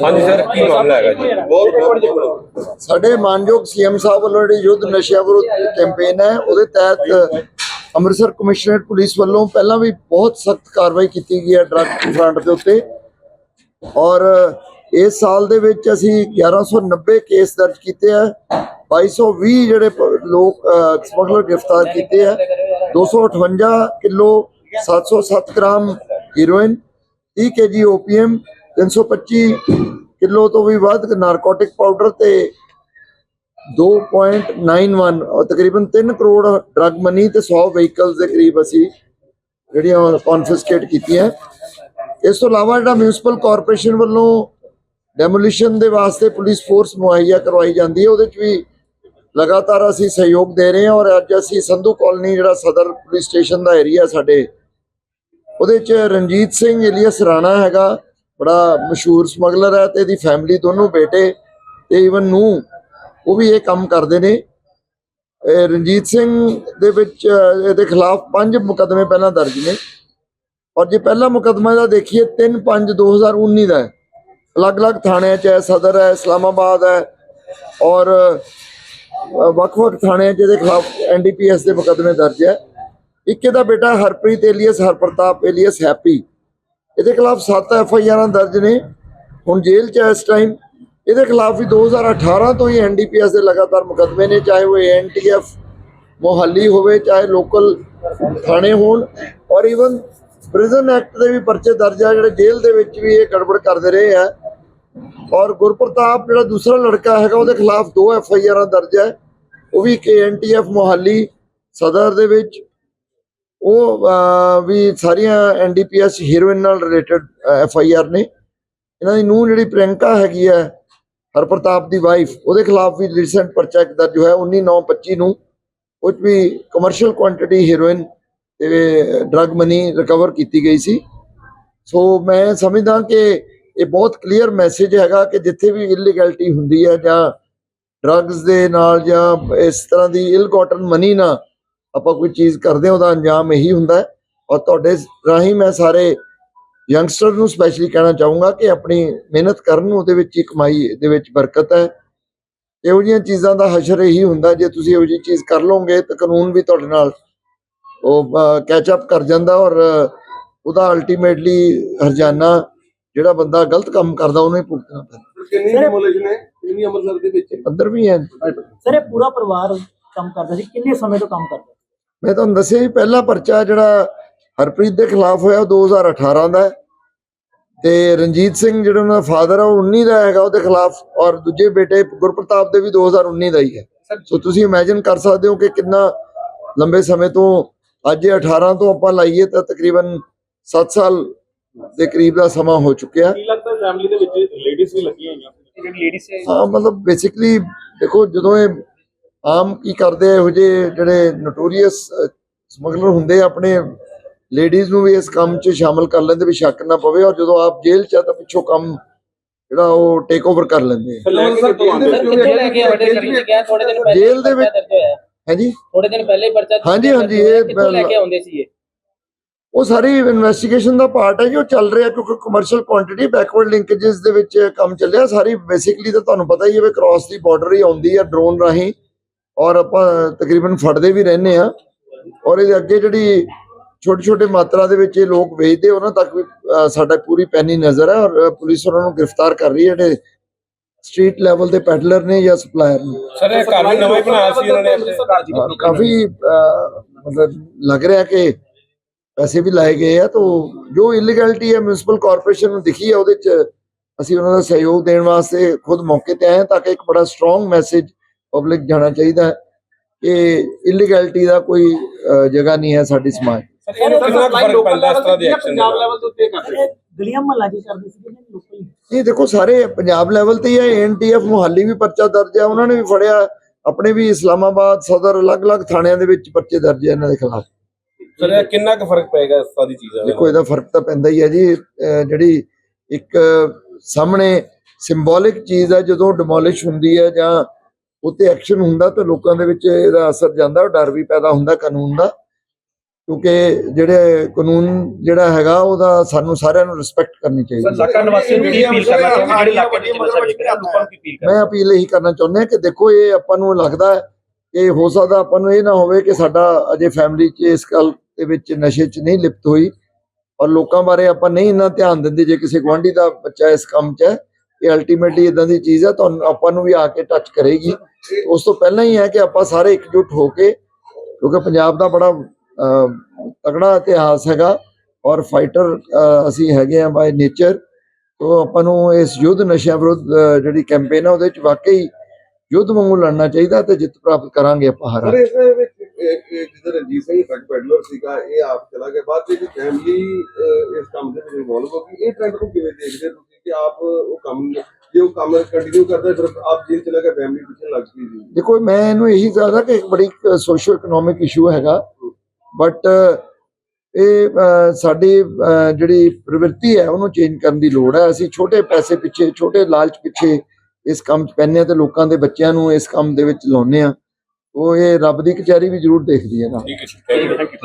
ਹਾਂਜੀ, ਸਰ, ਕੀ ਮਾਮਲਾ ਹੈਗਾ ਜੀ? ਸਾਡੇ ਮਾਨਯੋਗ ਸੀਐਮ ਸਾਹਿਬ ਵੱਲੋਂ ਜਿਹੜੀ ਯੁੱਧ ਨਸ਼ਿਆਂ ਵਿਰੁੱਧ ਕੈਂਪੇਨ ਹੈ, ਉਹਦੇ ਤਹਿਤ ਅੰਮ੍ਰਿਤਸਰ ਕਮਿਸ਼ਨਰੇਟ ਪੁਲਿਸ ਵੱਲੋਂ ਪਹਿਲਾਂ ਵੀ ਬਹੁਤ ਸਖਤ ਕਾਰਵਾਈ ਕੀਤੀ ਗਈ ਹੈ ਡਰੱਗ ਫਰੰਟ ਦੇ ਉੱਤੇ। ਔਰ ਇਸ ਸਾਲ ਦੇ ਵਿੱਚ ਅਸੀਂ 1190 ਕੇਸ ਦਰਜ ਕੀਤੇ ਆ 2220 ਜਿਹੜੇ ਲੋਕ ਸਮਗਲਰ ਗ੍ਰਿਫਤਾਰ ਕੀਤੇ ਆ 258 kilo 707 gram heroin 30 KG opium 325 kilo ਤੋਂ ਵੀ ਵੱਧ ਨਾਰਕੋਟਿਕ ਪਾਊਡਰ ਤੇ 2.91 ਔਰ ਤਕਰੀਬਨ 3 ਕਰੋੜ ਡਰੱਗ ਮਨੀ ਤੇ 100 ਵਹੀਕਲਸ ਦੇ ਕਰੀਬ ਅਸੀਂ ਜਿਹੜੀਆਂ ਕਨਫਿਸਕੇਟ ਕੀਤੀਆਂ। ਇਸ ਤੋਂ ਇਲਾਵਾ ਜਿਹੜਾ ਮਿਊਨਿਸਪਲ ਕਾਰਪੋਰੇਸ਼ਨ ਵੱਲੋਂ ਡੈਮੋਲੀਸ਼ਨ ਦੇ ਵਾਸਤੇ ਪੁਲਿਸ ਫੋਰਸ ਮੁਹੱਈਆ ਕਰਵਾਈ ਜਾਂਦੀ ਹੈ, ਉਹਦੇ ਚ ਵੀ ਲਗਾਤਾਰ ਅਸੀਂ ਸਹਿਯੋਗ ਦੇ ਰਹੇ ਹਾਂ ਔਰ ਅੱਜ ਅਸੀਂ ਸੰਧੂ ਕਾਲਨੀ ਜਿਹੜਾ ਸਦਰ ਪੁਲਿਸ ਸਟੇਸ਼ਨ ਦਾ ਏਰੀਆ ਸਾਡੇ, ਉਹਦੇ ਚ ਰਣਜੀਤ ਸਿੰਘ ਏਲੀਆ ਸਰਾਣਾ ਹੈਗਾ ਬੜਾ ਮਸ਼ਹੂਰ ਸਮਗਲਰ ਹੈ ਤੇ ਇਹਦੀ ਫੈਮਿਲੀ ਦੋਨੋਂ ਬੇਟੇ ਤੇ ਇਵਨ ਨੂੰ ਉਹ ਵੀ ਇਹ ਕੰਮ ਕਰਦੇ ਨੇ। ਰਣਜੀਤ ਸਿੰਘ ਦੇ ਵਿੱਚ ਇਹਦੇ ਖਿਲਾਫ ਪੰਜ ਮੁਕੱਦਮੇ ਪਹਿਲਾਂ ਦਰਜ ਨੇ। ਔਰ ਜੇ ਪਹਿਲਾ ਮੁਕੱਦਮਾ ਦਾ ਦੇਖੀਏ 3 5 2019 ਦਾ ਹੈ। ਅਲੱਗ-ਅਲੱਗ ਥਾਣਿਆਂ 'ਚ ਹੈ, ਸਦਰ ਹੈ, ਇਸਲਾਮਾਬਾਦ ਹੈ। ਔਰ ਵੱਖ-ਵੱਖ ਥਾਣਿਆਂ 'ਚ ਇਹਦੇ ਖਿਲਾਫ ਐਨਡੀਪੀਐਸ ਦੇ ਮੁਕੱਦਮੇ ਦਰਜ ਹੈ। ਇੱਕ ਇਹਦਾ ਬੇਟਾ Harpreet alias, Harpartap alias Happy. ਇਹਦੇ ਖਿਲਾਫ 7 ਐਫ ਆਈ ਆਰਾਂ ਦਰਜ ਨੇ। ਹੁਣ ਜੇਲ੍ਹ 'ਚ ਹੈ ਇਸ ਟਾਈਮ ਇਹਦੇ ਖਿਲਾਫ ਵੀ 2018 ਤੋਂ ਹੀ ਐਨਡੀਪੀਐਸ ਦੇ ਲਗਾਤਾਰ ਮੁਕੱਦਮੇ ਨੇ, ਚਾਹੇ ਉਹ ਐਨਟੀਐਫ ਮੋਹਾਲੀ ਹੋਵੇ, ਚਾਹੇ ਲੋਕਲ ਥਾਣੇ ਹੋਣ ਔਰ ਇਵਨ ਪ੍ਰਿਜ਼ਨ ਐਕਟ ਦੇ ਵੀ ਪਰਚੇ ਦਰਜ ਆ, ਜਿਹੜੇ ਜੇਲ੍ਹ ਦੇ ਵਿੱਚ ਵੀ ਇਹ ਗੜਬੜ ਕਰਦੇ ਰਹੇ ਆ। ਔਰ ਗੁਰਪ੍ਰਤਾਪ ਜਿਹੜਾ ਦੂਸਰਾ ਲੜਕਾ ਹੈਗਾ, ਉਹਦੇ ਖਿਲਾਫ ਦੋ ਐਫ ਆਈ ਆਰਾਂ ਦਰਜ ਹੈ ਉਹ ਵੀ ਕੇਐਨਟੀਐਫ ਮੋਹਾਲੀ ਸਦਰ ਦੇ ਵਿੱਚ। ਉਹ ਵੀ ਸਾਰੀਆਂ ਐਨਡੀਪੀਐਸ ਹੀਰੋਇਨ ਨਾਲ ਰਿਲੇਟਡ ਐਫ ਆਈ ਆਰ ਨੇ। ਇਹਨਾਂ ਦੀ ਨੂੰਹ ਜਿਹੜੀ ਪ੍ਰਿਯੰਕਾ ਹੈਗੀ ਹੈ, ਹਰਪ੍ਰਤਾਪ ਦੀ ਵਾਈਫ ਉਹਦੇ ਖਿਲਾਫ ਵੀ ਰੀਸੈਂਟ ਪਰਚਾ ਇੱਕ ਦਰਜ ਹੋਇਆ 19/9/25 ਨੂੰ ਉਹ ਵੀ ਕਮਰਸ਼ੀਅਲ ਕੁਆਂਟੀਟੀ ਹੀਰੋਇਨ ਤੇ ਡਰੱਗ ਮਨੀ ਰਿਕਵਰ ਕੀਤੀ ਗਈ ਸੀ। ਸੋ ਮੈਂ ਸਮਝਦਾ ਕਿ ਇਹ ਬਹੁਤ ਕਲੀਅਰ ਮੈਸੇਜ ਹੈਗਾ ਕਿ ਜਿੱਥੇ ਵੀ ਇਲੀਗੈਲਿਟੀ ਹੁੰਦੀ ਹੈ ਜਾਂ ਡਰੱਗਸ ਦੇ ਨਾਲ ਜਾਂ ਇਸ ਤਰ੍ਹਾਂ ਦੀ ਇਲਗੋਟਨ ਮਨੀ ਨਾਲ ਆਪਾਂ ਕੋਈ ਚੀਜ਼ ਕਰਦੇ ਹਾਂ ਉਹਦਾ ਅੰਜਾਮ ਇਹੀ ਹੁੰਦਾ ਹੈ। ਔਰ ਤੁਹਾਡੇ ਰਾਹੀਂ ਮੈਂ ਸਾਰੇ ਯੰਗਸਟਰ ਨੂੰ ਸਪੈਸ਼ਲੀ ਕਹਿਣਾ ਚਾਹੂੰਗਾ ਕਿ ਆਪਣੀ ਮਿਹਨਤ ਕਰਨ ਉਹਦੇ ਵਿੱਚ ਹੀ ਕਮਾਈ ਦੇ ਵਿੱਚ ਬਰਕਤ ਹੈ। ਇਹੋ ਜਿਹੀਆਂ ਚੀਜ਼ਾਂ ਦਾ ਹਸ਼ਰ ਇਹੀ ਹੁੰਦਾ ਜੇ ਤੁਸੀਂ ਇਹੋ ਜਿਹੀ ਚੀਜ਼ ਕਰ ਲਓਗੇ ਤਾਂ ਕਾਨੂੰਨ ਵੀ ਤੁਹਾਡੇ ਨਾਲ ਉਹ ਕੈਚ ਅਪ ਕਰ ਜਾਂਦਾ ਔਰ ਉਹਦਾ ਅਲਟੀਮੇਟਲੀ ਹਰਜਾਨਾ ਜਿਹੜਾ ਬੰਦਾ ਗਲਤ ਕੰਮ ਕਰਦਾ ਉਹਨੂੰ ਹੀ ਭੁਗਤਣਾ ਪੈਂਦਾ। ਕਿੰਨੀ ਡਿਮੋਲੇਸ਼ਨ ਹੈ ਕਿੰਨੀ ਅੰਮ੍ਰਿਤਸਰ ਦੇ ਵਿੱਚ? ਅੰਦਰ ਵੀ ਹੈ। ਸਰ ਇਹ ਪੂਰਾ ਪਰਿਵਾਰ ਕੰਮ ਕਰਦਾ ਸੀ। ਕਿੰਨੇ ਸਮੇਂ ਤੋਂ ਕੰਮ ਕਰਦਾ? ਮੈਂ ਤੁਹਾਨੂੰ ਦੱਸਿਆ ਜੀ ਪਹਿਲਾ ਪਰਚਾ ਜਿਹੜਾ ਹਰਪ੍ਰੀਤ ਦੇ ਖਿਲਾਫ ਹੋਇਆ ਉਹ 2018 ਦਾ ਹੈ। ਤੇ ਰਣਜੀਤ ਸਿੰਘ ਜਿਹੜਾ ਉਹਨਾਂ ਦਾ ਫਾਦਰ ਆ ਉਹ 19 ਦਾ ਹੈਗਾ ਉਹਦੇ ਖਿਲਾਫ ਔਰ ਦੂਜੇ ਬੇਟੇ ਗੁਰਪ੍ਰਤਾਪ ਦੇ ਵੀ 2019 ਦਾ ਹੀ ਹੈ। ਸੋ ਤੁਸੀਂ ਇਮੇਜਿਨ ਕਰ ਸਕਦੇ ਹੋ ਕਿ ਕਿੰਨਾ ਲੰਬੇ ਸਮੇਂ ਤੋਂ ਅੱਜ ਇਹ 18 ਤੋਂ ਆਪਾਂ ਲਾਈਏ ਤਾਂ ਤਕਰੀਬਨ 7 ਸਾਲ ਦੇ ਕਰੀਬ ਦਾ ਸਮਾਂ ਹੋ ਚੁੱਕਿਆ। ਕੀ ਲੱਗਦਾ ਫੈਮਿਲੀ ਦੇ ਵਿੱਚ ਲੇਡੀਜ਼ ਵੀ ਲੱਗੀਆਂ ਹੋਈਆਂ? ਜਿਹੜੀ ਲੇਡੀਜ਼ ਹੈ ਹਾਂ ਮਤਲਬ ਬੇਸਿਕਲੀ ਦੇਖੋ ਜਦੋਂ ਇਹ ਆਮ ਕੀ ਕਰਦੇ ਇਹੋ ਜਿਹੇ ਜਿਹੜੇ ਨੋਟੋਰੀਅਸ ਸਮਗਲਰ ਹੁੰਦੇ ਆ ਆਪਣੇ ਲੇਡੀਜ਼ ਨੂੰ ਵੀ ਇਸ ਕੰਮ 'ਚ ਸ਼ਾਮਲ ਕਰ ਲੈਂਦੇ ਵੀ ਸ਼ੱਕ ਨਾ ਪਵੇ ਔਰ ਜਦੋਂ ਆਪ ਜੇਲ੍ਹ 'ਚ ਆ ਤਾਂ ਪਿੱਛੋਂ ਕੰਮ ਜਿਹੜਾ ਉਹ ਟੇਕ ਓਵਰ ਕਰ ਲੈਂਦੇ ਜੇਲ੍ਹ ਦੇ ਵਿੱਚ- ਹਾਂਜੀ? ਥੋੜੇ ਦਿਨ ਪਹਿਲੇ ਹੀ ਪਰਚਾ ਹਾਂਜੀ, ਹਾਂਜੀ। ਇਹ ਲੈ ਕੇ ਆਉਂਦੇ ਸੀ ਇਹ? ਉਹ ਸਾਰੀ ਇਨਵੈਸਟੀਗੇਸ਼ਨ ਦਾ ਪਾਰਟ ਹੈ ਜੋ ਚੱਲ ਰਿਹਾ ਕਿਉਂਕਿ ਕਮਰਸ਼ੀਅਲ ਕੁਆਂਟੀਟੀ ਬੈਕਵਰਡ ਲਿੰਕੇजेस ਦੇ ਵਿੱਚ ਕੰਮ ਚੱਲਿਆ। ਸਾਰੀ ਬੇਸਿਕਲੀ ਤਾਂ ਤੁਹਾਨੂੰ ਪਤਾ ਹੀ ਹੈ ਵੀ ਕ੍ਰਾਸ ਦੀ ਬਾਰਡਰ ਹੀ ਆਉਂਦੀ ਹੈ ਡਰੋਨ ਰਾਹੀਂ। ਔਰ ਆਪਾਂ ਤਕਰੀਬਨ ਫੜਦੇ ਵੀ ਰਹਿੰਦੇ ਆ ਔਰ ਇਹਦੇ ਅੱਗੇ ਜਿਹੜੀ ਛੋਟੇ ਛੋਟੇ ਮਾਤਰਾ ਦੇ ਵਿੱਚ ਇਹ ਲੋਕ ਵੇਚਦੇ ਉਹਨਾਂ ਤੱਕ ਵੀ ਸਾਡਾ ਪੂਰੀ ਪੈਨੀ ਨਜ਼ਰ ਹੈ। ਔਰ ਪੁਲਿਸ ਉਹਨਾਂ ਨੂੰ ਗ੍ਰਿਫਤਾਰ ਕਰ ਰਹੀ ਹੈ। ਜਿਹੜੇ ਸਟਰੀਟ ਲੈਵਲ ਦੇ ਪੈਡਲਰ ਨੇ ਜਾਂ ਸਪਲਾਇਰ ਨੇ। ਸਰ ਇਹ ਘਰ ਵੀ ਨਵਾਂ ਹੀ ਬਣਾਇਆ ਸੀ ਉਹਨਾਂ ਨੇ ਕਾਫੀ ਮਤਲਬ ਲੱਗ ਰਿਹਾ ਕਿ ਪੈਸੇ ਵੀ ਲਾਏ ਗਏ ਆ। ਤਾਂ ਜੋ ਇਲੀਗੈਲਿਟੀ ਹੈ ਮਿਊਨਿਸਪਲ ਕਾਰਪੋਰੇਸ਼ਨ ਨੂੰ ਦਿਖੀ ਹੈ ਉਹਦੇ ਚ ਅਸੀਂ ਉਹਨਾਂ ਦਾ ਸਹਿਯੋਗ ਦੇਣ ਵਾਸਤੇ ਖੁਦ ਮੌਕੇ ਤੇ ਆਏ ਹਾਂ ਤਾਂ ਕਿ ਇੱਕ ਬੜਾ ਸਟਰੋਂਗ ਮੈਸੇਜ ਪਬਲਿਕ ਜਾਣਾ ਚਾਹੀਦਾ ਹੈ ਕਿ ਇਲੀਗੈਲਿਟੀ ਦਾ ਕੋਈ ਜਗ੍ਹਾ ਨਹੀਂ ਹੈ ਸਾਡੀ ਸਮਾਜ। ਸਰ ਦੇ ਗਲੀਆਂ ਮਹੱਲਾ ਜੀ ਕਰਦੇ ਸੀ ਕਿ ਲੋਕਲ ਇਹ ਦੇਖੋ ਸਾਰੇ ਪੰਜਾਬ ਲੈਵਲ ਤੇ ਹੀ ਹੈ ਐਨਟੀਐਫ ਮੁਹਾਲੀ ਵੀ ਪਰਚਾ ਦਰਜ ਹੈ ਉਹਨਾਂ ਨੇ ਵੀ ਫੜਿਆ। ਆਪਣੇ ਵੀ ਇਸਲਾਮਾਬਾਦ ਸਦਰ ਅਲੱਗ-ਅਲੱਗ ਥਾਣਿਆਂ ਦੇ ਵਿੱਚ ਪਰਚੇ ਦਰਜ ਹੈ ਇਹਨਾਂ ਦੇ ਖਿਲਾਫ। ਸਰ ਇਹ ਕਿੰਨਾ ਕੁ ਫ਼ਰਕ ਪਏਗਾ ਇਸ ਦੀ ਚੀਜ਼ਾਂ ਦੇਖੋ ਇਹਦਾ ਫ਼ਰਕ ਤਾਂ ਪੈਂਦਾ ਹੀ ਹੈ ਜੀ। ਜਿਹੜੀ ਇੱਕ ਸਾਹਮਣੇ ਸਿੰਬੋਲਿਕ ਚੀਜ਼ ਹੈ ਜਦੋਂ ਡਿਮੋਲਿਸ਼ ਹੁੰਦੀ ਹੈ ਜਾਂ ਉੱਤੇ ਐਕਸ਼ਨ ਹੁੰਦਾ ਤਾਂ ਲੋਕਾਂ ਦੇ ਵਿੱਚ ਇਹਦਾ ਅਸਰ ਜਾਂਦਾ ਡਰ ਵੀ ਪੈਦਾ ਹੁੰਦਾ ਕਾਨੂੰਨ ਦਾ। ਕਿਉਂਕਿ ਜਿਹੜੇ ਕਾਨੂੰਨ ਜਿਹੜਾ ਹੈਗਾ ਉਹਦਾ ਸਾਨੂੰ ਸਾਰਿਆਂ ਨੂੰ ਰਿਸਪੈਕਟ ਕਰਨੀ ਚਾਹੀਦੀ ਹੈ। ਮੈਂ ਅਪੀਲ ਇਹੀ ਕਰਨਾ ਚਾਹੁੰਦਾ ਹਾਂ ਕਿ ਦੇਖੋ ਇਹ ਆਪਾਂ ਨੂੰ ਲੱਗਦਾ ਹੈ ਕਿ ਹੋ ਸਕਦਾ ਆਪਾਂ ਨੂੰ ਇਹ ਨਾ ਹੋਵੇ ਕਿ ਸਾਡਾ ਅਜੇ ਫੈਮਿਲੀ 'ਚ ਇਸ ਗੱਲ ਦੇ ਵਿੱਚ ਨਸ਼ੇ 'ਚ ਨਹੀਂ ਲਿਪਤ ਹੋਈ। ਔਰ ਲੋਕਾਂ ਬਾਰੇ ਆਪਾਂ ਨਹੀਂ ਇੰਨਾ ਧਿਆਨ ਦਿੰਦੇ ਜੇ ਕਿਸੇ ਗੁਆਂਢੀ ਦਾ ਬੱਚਾ ਇਸ ਕੰਮ 'ਚ ਹੈ ਇਹ ਅਲਟੀਮੇਟਲੀ ਇਦਾਂ ਦੀ ਚੀਜ਼ ਹੈ ਤੁਹਾਨੂੰ ਆਪਾਂ ਨੂੰ ਵੀ ਆ ਕੇ ਟੱਚ ਕਰੇਗੀ। ਉਸ ਤੋਂ ਪਹਿਲਾਂ ਹੀ ਹੈ ਕਿ ਆਪਾਂ ਸਾਰੇ ਇਕਜੁੱਟ ਹੋ ਕੇ, ਕਿਉਂਕਿ ਪੰਜਾਬ ਦਾ ਬੜਾ ਤਗੜਾ ਇਤਿਹਾਸ ਹੈਗਾ ਔਰ ਫਾਈਟਰ ਅਸੀਂ ਹੈਗੇ ਆ ਬਾਈ ਨੇਚਰ ਤੋਂ ਆਪਾਂ ਨੂੰ ਇਸ ਯੁੱਧ ਨਸ਼ਿਆਂ ਵਿਰੁੱਧ ਜਿਹੜੀ ਕੈਂਪੇਨ ਹੈ ਉਹਦੇ ਵਿੱਚ ਵਾਕਈ ਯੁੱਧ ਵਾਂਗੂ ਲੜਨਾ ਚਾਹੀਦਾ ਤੇ ਜਿੱਤ ਪ੍ਰਾਪਤ ਕਰਾਂਗੇ ਆਪਾਂ ਸਰ ਇਸ ਵਿੱਚ ਇਹ- ਰਣਜੀਤ ਸਿੰਘ ਟਰੱਕ ਪੈਡਲਰ ਸੀਗਾ, ਇਹ ਆਪ ਚਲਾ ਗਿਆ। ਬਾਅਦ ਵਿੱਚ ਫੈਮਿਲੀ ਇਸ ਕੰਮ ਦੇ ਵਿੱਚ ਇਨਵੋਲਵ ਹੋ ਗਈ। ਇਹ ਟ੍ਰੈਂਡ ਨੂੰ ਕਿਵੇਂ ਦੇਖਦੇ ਤੁਸੀਂ? ਕਿ ਆਪ ਉਹ ਕੰਮ ਜੇ ਉਹ ਕੰਮ ਕੰਟੀਨਿਊ ਕਰਦਾ ਫਿਰ ਆਪ ਜੇਲ੍ਹ ਚਲਾ ਗਿਆ ਫੈਮਿਲੀ ਪਿੱਛੇ ਲੱਗ ਗਈ ਜੀ ਦੇਖੋ ਮੈਂ ਇਹਨੂੰ ਇਹੀ ਕਹਦਾ ਕਿ ਇੱਕ ਬੜੀ ਸੋਸ਼ੀਓ ਇਕਨੋਮਿਕ ਇਸ਼ੂ ਹੈਗਾ। ਬਟ ਇਹ ਸਾਡੀ ਜਿਹੜੀ ਪ੍ਰਵਿਰਤੀ ਹੈ ਉਹਨੂੰ ਚੇਂਜ ਕਰਨ ਦੀ ਲੋੜ ਹੈ। ਅਸੀਂ ਛੋਟੇ ਪੈਸੇ ਪਿੱਛੇ ਛੋਟੇ ਲਾਲਚ ਪਿੱਛੇ ਇਸ ਕੰਮ 'ਚ ਪੈਂਦੇ ਹਾਂ ਤੇ ਲੋਕਾਂ ਦੇ ਬੱਚਿਆਂ ਨੂੰ ਇਸ ਕੰਮ ਦੇ ਵਿੱਚ ਲਾਉਂਦੇ ਆ ਉਹ ਇਹ ਰੱਬ ਦੀ ਕਚਹਿਰੀ ਵੀ ਜ਼ਰੂਰ ਦੇਖਦੀ ਹੈ ਨਾ। ਠੀਕ ਹੈ ਥੈਂਕ ਯੂ